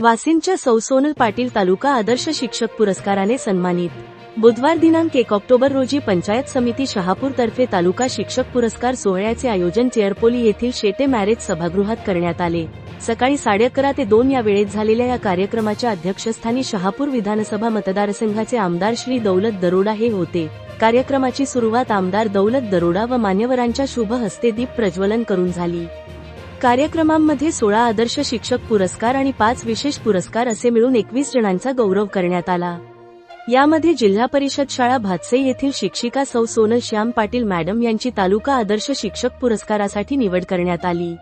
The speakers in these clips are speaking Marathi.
वासिंच्या सौसोनल पाटील तालुका आदर्श शिक्षक पुरस्काराने सन्मानित. बुधवार दिनांक एक ऑक्टोबर रोजी पंचायत समिती शहापूर तर्फे तालुका शिक्षक पुरस्कार सोहळ्याचे आयोजन चेअरपोली येथील शेटे मॅरेज सभागृहात करण्यात आले. सकाळी साडे अकरा ते दोन या वेळेत झालेल्या या कार्यक्रमाच्या अध्यक्षस्थानी शहापूर विधानसभा मतदारसंघाचे आमदार श्री दौलत दरोडा हे होते. कार्यक्रमाची सुरुवात आमदार दौलत दरोडा व मान्यवरांच्या शुभ हस्ते दीप प्रज्वलन करून झाली. कार्यक्रमांमध्ये सोळा आदर्श शिक्षक पुरस्कार आणि पाच विशेष पुरस्कार असे मिळून एकवीस जणांचा गौरव करण्यात आला. यामध्ये जिल्हा परिषद शाळा भातसे येथील शिक्षिका सौ सोनल श्याम पाटील मॅडम यांची तालुका आदर्श शिक्षक पुरस्कारासाठी निवड करण्यात आली.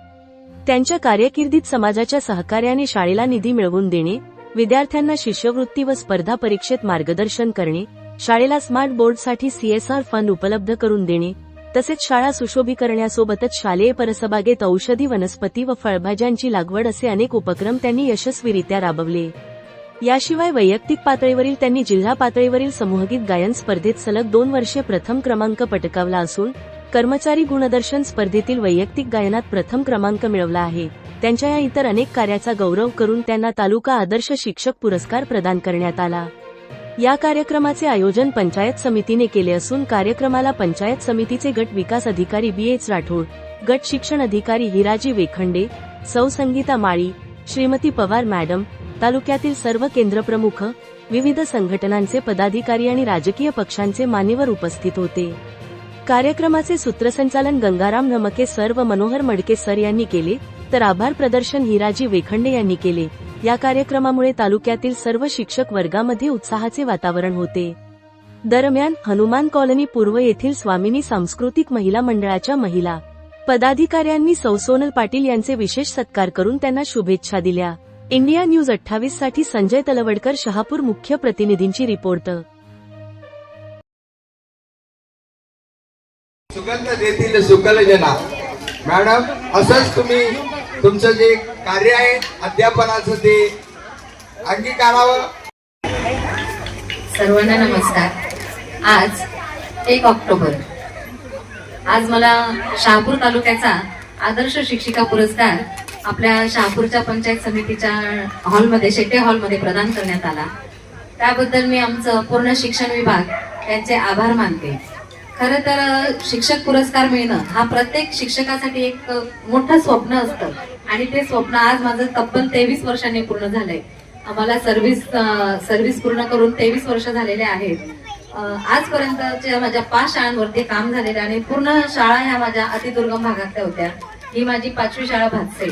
त्यांच्या कार्यकिर्दीत समाजाच्या सहकार्याने शाळेला निधी मिळवून देणे विद्यार्थ्यांना शिष्यवृत्ती व स्पर्धा परीक्षेत मार्गदर्शन करणे शाळेला स्मार्ट बोर्डसाठी सीएसआर फंड उपलब्ध करून देणे तसेच शाळा सुशोभीकरण्यासोबतच शालेय परसबागेत औषधी वनस्पती व फळभाज्यांची लागवड असे अनेक उपक्रम त्यांनी यशस्वीरित्या राबवले. याशिवाय वैयक्तिक पातळीवरील त्यांनी जिल्हा पातळीवरील समूहगीत गायन स्पर्धेत सलग दोन वर्षे प्रथम क्रमांक पटकावला असून कर्मचारी गुणदर्शन स्पर्धेतील वैयक्तिक गायनात प्रथम क्रमांक मिळवला आहे. त्यांच्या या इतर अनेक कार्याचा गौरव करून त्यांना तालुका आदर्श शिक्षक पुरस्कार प्रदान करण्यात आला. या कार्यक्रमाचे आयोजन पंचायत समितीने केले असून कार्यक्रमाला पंचायत समितीचे गट विकास अधिकारी बी एच राठोड गट शिक्षण अधिकारी हिराजी वेखंडे सौ संगीता माळी श्रीमती पवार मॅडम तालुक्यातील सर्व केंद्रप्रमुख विविध संघटनांचे पदाधिकारी आणि राजकीय पक्षांचे मान्यवर उपस्थित होते. कार्यक्रमाचे सूत्रसंचालन गंगाराम नमके सर व मनोहर मडके सर यांनी केले तर आभार प्रदर्शन हिराजी वेखंडे यांनी केले. या कार्यक्रमामुळे तालुक्यातील सर्व शिक्षक वर्गामध्ये उत्साहाचे वातावरण होते. दरम्यान हनुमान कॉलनी पूर्व येथील स्वामिनी सांस्कृतिक महिला मंडळाच्या महिला पदाधिकाऱ्यांनी सौ सोनल पाटील यांचे विशेष सत्कार करून त्यांना शुभेच्छा दिल्या. इंडिया न्यूज अठ्ठावीससाठी संजय तलवडकर शहापूर मुख्य प्रतिनिधींची रिपोर्ट. सुगंध देतील सुकलजना. मॅडम असंच तुम्ही तुमचं जे कार्य आहे अध्यापनाचं ते अंगीकारावं. सर्वांना नमस्कार. आज एक ऑक्टोबर. आज मला शहापूर तालुक्याचा आदर्श शिक्षिका पुरस्कार आपल्या शहापूरच्या पंचायत समितीच्या हॉलमध्ये शेटे हॉलमध्ये प्रदान करण्यात आला. त्याबद्दल मी आमचं पूर्ण शिक्षण विभाग त्यांचे आभार मानते. खरं तर शिक्षक पुरस्कार मिळणं हा प्रत्येक शिक्षकासाठी एक मोठं स्वप्न असतं. आणि ते स्वप्न आज माझं तब्बल तेवीस वर्षांनी पूर्ण झालंय. आम्हाला सर्व्हिस सर्व्हिस पूर्ण करून तेवीस वर्ष झालेले आहेत. आजपर्यंतच्या माझ्या पाच शाळांवरती काम झालेलं आणि पूर्ण शाळा ह्या माझ्या अतिदुर्गम भागातल्या होत्या. ही माझी पाचवी शाळा भातसे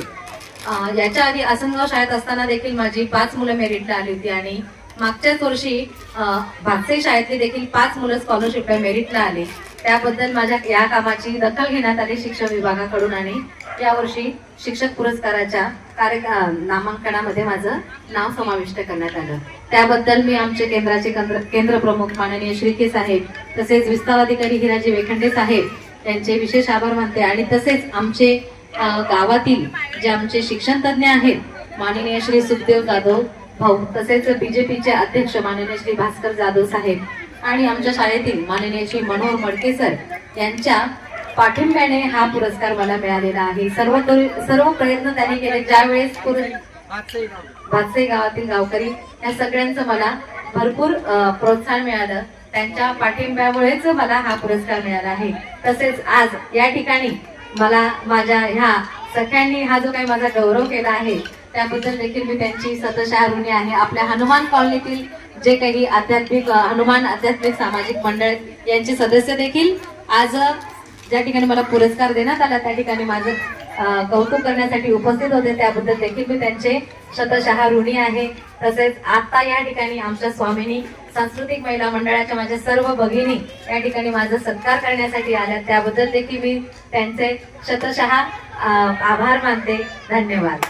याच्या आधी आसनगाव शाळेत असताना देखील माझी पाच मुलं मेरिटला आली होती आणि मागच्याच वर्षी अ, भातसे शाळेतली देखील पाच मुलं स्कॉलरशिपला मेरिटला आले. त्याबद्दल माझ्या या कामाची दखल घेण्यात आली शिक्षण विभागाकडून आणि यावर्षी शिक्षक पुरस्काराच्या कार्य नामांकनामध्ये माझं नाव समाविष्ट करण्यात आलं. त्याबद्दल मी आमचे केंद्राचे केंद्र केंद्र प्रमुख माननीय श्रीके साहेब तसेच विस्ताराधिकारी हिराजी वेखंडे साहेब यांचे विशेष आभार मानते आणि तसेच आमचे गावातील जे आमचे शिक्षण तज्ज्ञ आहेत माननीय श्री सुखदेव जाधव भाऊ तसेच बीजेपीचे अध्यक्ष माननीय श्री भास्कर जाधव साहेब आणि आमच्या शाळेतील माननीय श्री मनोहर मडके सर यांच्या पाठिंब्याने हा पुरस्कार मला मिळालेला आहे. सर्व सर्व प्रयत्न त्यांनी केले. ज्यावेळेस पुर- भातसे गावातील गावकरी या सगळ्यांचं मला भरपूर प्रोत्साहन मिळालं. त्यांच्या पाठिंब्यामुळेच मला हा पुरस्कार मिळाला आहे. तसेच आज या ठिकाणी मला माझ्या ह्या सगळ्यांनी हा जो काही माझा गौरव केला आहे त्याबद्दल देखील मी त्यांची सतशा ऋणी आहे. आपल्या हनुमान कॉलनीतील जे काही आध्यात्मिक हनुमान आध्यात्मिक सामाजिक मंडळ यांचे सदस्य देखील आज ज्या ठिकाणी मला पुरस्कार देण्यात आला त्या ठिकाणी माझं कौतुक करण्यासाठी उपस्थित होते. त्याबद्दल देखील मी त्यांचे शतशः ऋणी आहे. तसेच आता या ठिकाणी आमच्या स्वामिनी सांस्कृतिक महिला मंडळाच्या माझ्या सर्व भगिनी या ठिकाणी माझा सत्कार करण्यासाठी आल्या. त्याबद्दल देखील मी त्यांचे शतशहा आभार मानते. धन्यवाद.